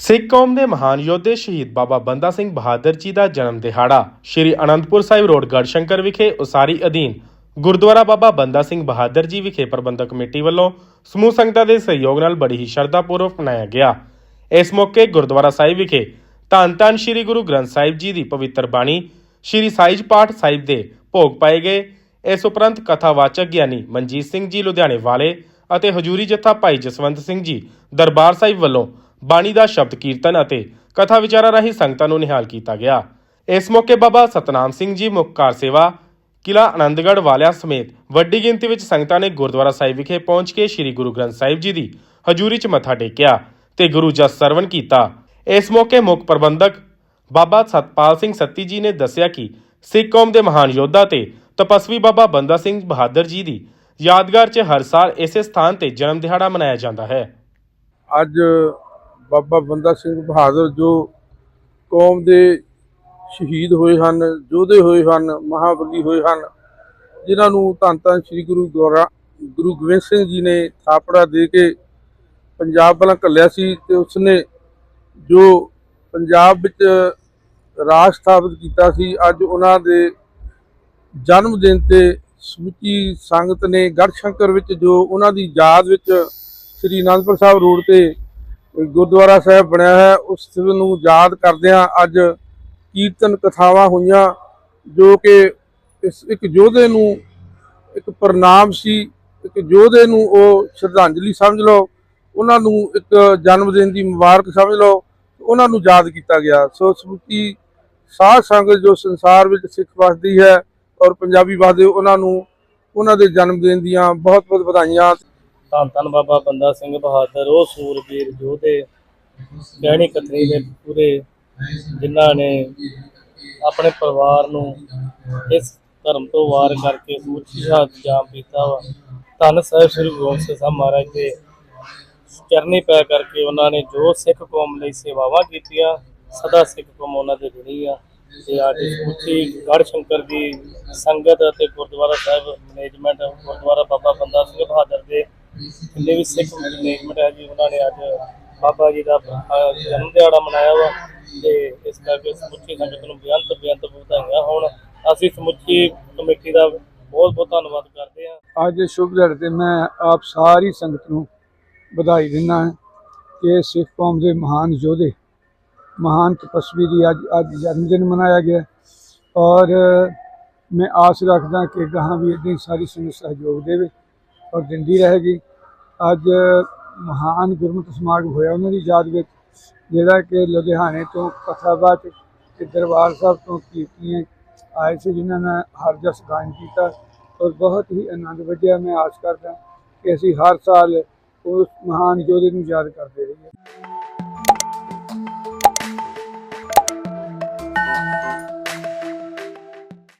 ਸਿੱਖ ਕੌਮ ਦੇ ਮਹਾਨ ਯੋਧੇ ਸ਼ਹੀਦ ਬਾਬਾ ਬੰਦਾ ਸਿੰਘ ਬਹਾਦਰ ਜੀ ਦਾ ਜਨਮ ਦਿਹਾੜਾ। ਸ਼੍ਰੀ ਅਨੰਦਪੁਰ ਸਾਹਿਬ ਰੋਡ ਗੜਸ਼ੰਕਰ ਵਿਖੇ ਉਸਾਰੀ ਅਧੀਨ ਗੁਰਦੁਆਰਾ ਬਾਬਾ ਬੰਦਾ ਸਿੰਘ ਬਹਾਦਰ ਜੀ ਵਿਖੇ ਪ੍ਰਬੰਧਕ ਕਮੇਟੀ ਵੱਲੋਂ ਸਮੂਹ ਸੰਗਤਾਂ ਦੇ ਸਹਿਯੋਗ ਨਾਲ ਬੜੀ ਹੀ ਸ਼ਰਧਾਪੂਰਵਕ ਮਨਾਇਆ ਗਿਆ। ਇਸ ਮੌਕੇ ਗੁਰਦੁਆਰਾ ਸਾਹਿਬ ਵਿਖੇ ਧੰਨ ਧੰਨ ਸ਼੍ਰੀ ਗੁਰੂ ਗ੍ਰੰਥ ਸਾਹਿਬ ਜੀ ਦੀ ਪਵਿੱਤਰ ਬਾਣੀ, ਸ਼੍ਰੀ ਸਾਈਜ ਪਾਠ ਸਾਹਿਬ ਦੇ ਭੋਗ ਪਾਏ ਗਏ। ਇਸ ਉਪਰੰਤ ਕਥਾਵਾਚਕ ਗਿਆਨੀ ਮਨਜੀਤ ਸਿੰਘ ਜੀ ਲੁਧਿਆਣੇ ਵਾਲੇ ਅਤੇ ਹਜੂਰੀ ਜੱਥਾ ਭਾਈ ਜਸਵੰਤ ਸਿੰਘ ਜੀ ਦਰਬਾਰ ਸਾਹਿਬ ਵੱਲੋਂ ਬਾਣੀ ਦਾ ਸ਼ਬਦ ਕੀਰਤਨ ਅਤੇ ਕਥਾ ਵਿਚਾਰਾਂ ਰਾਹੀਂ ਸੰਗਤਾਂ ਨੂੰ ਨਿਹਾਲ ਕੀਤਾ ਗਿਆ। ਇਸ ਮੌਕੇ ਬਾਬਾ ਸਤਨਾਮ ਸਿੰਘ ਜੀ, ਮੁੱਖ ਸੇਵਾ ਕਿਲਾ ਆਨੰਦਗੜ੍ਹ ਵਾਲਿਆਂ ਸਮੇਤ ਵੱਡੀ ਗਿਣਤੀ ਵਿੱਚ ਸੰਗਤਾਂ ਨੇ ਗੁਰਦੁਆਰਾ ਸਾਹਿਬ ਵਿਖੇ ਪਹੁੰਚ ਕੇ ਸ੍ਰੀ ਗੁਰੂ ਗ੍ਰੰਥ ਸਾਹਿਬ ਜੀ ਦੀ ਹਜੂਰੀ 'ਚ ਮੱਥਾ ਟੇਕਿਆ ਤੇ ਗੁਰੂ ਜਸ ਸਰਵਣ ਕੀਤਾ। ਇਸ ਮੌਕੇ ਮੁੱਖ ਪ੍ਰਬੰਧਕ ਬਾਬਾ ਸਤਪਾਲ ਸਿੰਘ ਸੱਤੀ ਜੀ ਨੇ ਦੱਸਿਆ ਕਿ ਸਿੱਖ ਕੌਮ ਦੇ ਮਹਾਨ ਯੋਧਾ ਤੇ ਤਪਸਵੀ ਬਾਬਾ ਬੰਦਾ ਸਿੰਘ ਬਹਾਦਰ ਜੀ ਦੀ ਯਾਦਗਾਰ 'ਚ ਹਰ ਸਾਲ ਇਸੇ ਸਥਾਨ ਤੇ ਜਨਮ ਦਿਹਾੜਾ ਮਨਾਇਆ ਜਾਂਦਾ ਹੈ। ਅੱਜ ਬਾਬਾ ਬੰਦਾ ਸਿੰਘ ਬਹਾਦਰ ਜੋ ਕੌਮ ਦੇ ਸ਼ਹੀਦ ਹੋਏ ਹਨ, ਯੋਧੇ ਹੋਏ ਹਨ ਮਹਾਬਲੀ ਹੋਏ ਹਨ, ਜਿਨ੍ਹਾਂ ਨੂੰ ਧੰਨ ਧੰਨ ਸ੍ਰੀ ਗੁਰੂ ਗੋਰਾ, ਗੁਰੂ ਗੋਬਿੰਦ ਸਿੰਘ ਜੀ ਨੇ ਥਾਪੜਾ ਦੇ ਕੇ ਪੰਜਾਬ ਵੱਲ ਘੱਲਿਆ ਸੀ ਤੇ ਉਸਨੇ ਜੋ ਪੰਜਾਬ ਵਿੱਚ ਰਾਜ ਸਥਾਪਿਤ ਕੀਤਾ ਸੀ, ਅੱਜ ਉਹਨਾਂ ਦੇ ਜਨਮ ਦਿਨ ਤੇ ਸਮੁੱਚੀ ਸੰਗਤ ਨੇ ਗੜਸ਼ੰਕਰ ਵਿੱਚ ਜੋ ਉਹਨਾਂ ਦੀ ਯਾਦ ਵਿੱਚ ਸ੍ਰੀ ਅਨੰਦਪੁਰ ਸਾਹਿਬ ਰੋਡ ਤੇ ਗੁਰਦੁਆਰਾ ਸਾਹਿਬ ਬਣਿਆ ਹੈ, ਉਸ ਨੂੰ ਯਾਦ ਕਰਦਿਆਂ ਅੱਜ ਕੀਰਤਨ ਕਥਾਵਾਂ ਹੋਈਆਂ ਜੋ ਕਿ ਇਸ ਇੱਕ ਯੋਧੇ ਨੂੰ ਇੱਕ ਪ੍ਰਣਾਮ ਸੀ, ਇੱਕ ਯੋਧੇ ਨੂੰ ਉਹ ਸ਼ਰਧਾਂਜਲੀ ਸਮਝ ਲਓ, ਉਹਨਾਂ ਨੂੰ ਇੱਕ ਜਨਮ ਦਿਨ ਦੀ ਮੁਬਾਰਕ ਸਮਝ ਲਓ, ਉਹਨਾਂ ਨੂੰ ਯਾਦ ਕੀਤਾ ਗਿਆ। ਸੋ ਸਮੁੱਚੀ ਸਾਧ ਸੰਗਤ ਜੋ ਸੰਸਾਰ ਵਿੱਚ ਸਿੱਖ ਵਸਦੀ ਹੈ ਔਰ ਪੰਜਾਬੀ ਵਸਦੇ, ਉਹਨਾਂ ਨੂੰ ਉਹਨਾਂ ਦੇ ਜਨਮ ਦਿਨ ਦੀਆਂ ਬਹੁਤ ਬਹੁਤ ਵਧਾਈਆਂ। ਧੰਨ ਧੰਨ ਬਾਬਾ ਬੰਦਾ ਸਿੰਘ ਬਹਾਦਰ, ਉਹ ਸੂਰਬੀਰ ਯੋਧੇ, ਗਹਿਣੀ ਕਤਰੀ ਦੇ ਪੂਰੇ ਜਿਨ੍ਹਾਂ ਨੇ ਆਪਣੇ ਪਰਿਵਾਰ ਨੂੰ ਇਸ ਧਰਮ ਤੋਂ ਵਾਰ ਕਰਕੇ ਸਮੁੱਚੀ ਸ਼ਹਾਦਤ ਜਾਮ ਪੀਤਾ ਵਾ। ਧੰਨ ਸਾਹਿਬ ਸ੍ਰੀ ਗੁਰੂ ਗੋਬਿੰਦ ਸਿੰਘ ਸਾਹਿਬ ਮਹਾਰਾਜ ਦੇ ਚਰਨੀ ਪੈ ਕਰਕੇ ਉਹਨਾਂ ਨੇ ਜੋ ਸਿੱਖ ਕੌਮ ਲਈ ਸੇਵਾਵਾਂ ਕੀਤੀਆਂ, ਸਦਾ ਸਿੱਖ ਕੌਮ ਉਹਨਾਂ ਦੇ ਜੁੜੀ ਆ। ਤੇ ਅੱਜ ਸਮੁੱਚੀ ਗੜ੍ਹ ਸ਼ੰਕਰ ਦੀ ਸੰਗਤ ਅਤੇ ਗੁਰਦੁਆਰਾ ਸਾਹਿਬ ਮੈਨੇਜਮੈਂਟ ਗੁਰਦੁਆਰਾ ਬਾਬਾ ਬੰਦਾ ਸਿੰਘ ਬਹਾਦਰ ਦੇ ਜਿੰਨੇ ਵੀ ਸਿੱਖ ਮੈਨੇਜਮੈਂਟ ਹੈ ਜੀ ਉਹਨਾਂ ਨੇ ਅੱਜ ਬਾਬਾ ਜੀ ਦਾ ਅਹ, ਜਨਮ ਦਿਹਾੜਾ ਮਨਾਇਆ ਵਾ ਤੇ ਇਸ ਕਰਕੇ ਸਮੁੱਚੀ ਸੰਗਤ ਨੂੰ ਬੇਅੰਤ ਬੇਅੰਤ ਵਧਾਈਆਂ ਹੋਣ ਅਸੀਂ ਸਮੁੱਚੀ ਕਮੇਟੀ ਦਾ ਬਹੁਤ ਬਹੁਤ ਧੰਨਵਾਦ ਕਰਦੇ ਹਾਂ। ਅੱਜ ਸ਼ੁਭ ਦਿਹਾੜੇ ਤੇ ਮੈਂ ਆਪ ਸਾਰੀ ਸੰਗਤ ਨੂੰ ਵਧਾਈ ਦਿੰਦਾ ਹਾਂ ਕਿ ਸਿੱਖ ਕੌਮ ਦੇ ਮਹਾਨ ਯੋਧੇ ਮਹਾਨ ਤਪਸਵੀ ਦੀ ਅੱਜ ਅੱਜ ਜਨਮ ਦਿਨ ਮਨਾਇਆ ਗਿਆ ਔਰ ਮੈਂ ਆਸ ਰੱਖਦਾ ਕਿ ਗਾਹਾਂ ਵੀ ਇਦਾਂ ਹੀ ਸਾਰੀ ਸੰਗਤ ਸਹਿਯੋਗ ਦੇਵੇ ਔਰ ਦਿੰਦੀ ਰਹੇਗੀ। ਅੱਜ ਮਹਾਨ ਗੁਰਮਤਿ ਸਮਾਗਮ ਹੋਇਆ। ਉਹਨਾਂ ਦੀ ਯਾਦ ਵਿੱਚ ਜਿਹੜਾ ਕਿ ਲੁਧਿਆਣੇ ਤੋਂ ਕਥਾਵਾਚ ਤੇ ਦਰਬਾਰ ਸਾਹਿਬ ਤੋਂ ਕੀਰਤਨੀਏ ਆਏ ਸੀ, ਜਿਨ੍ਹਾਂ ਨੇ ਹਰ ਜਸ ਗਾਇਨ ਕੀਤਾ ਔਰ ਬਹੁਤ ਹੀ ਆਨੰਦ ਵੱਜਿਆ ਮੈਂ ਆਸ ਕਰਦਾ ਕਿ ਅਸੀਂ ਹਰ ਸਾਲ ਉਸ ਮਹਾਨ ਯੋਧੇ ਨੂੰ ਯਾਦ ਕਰਦੇ ਰਹੀਏ।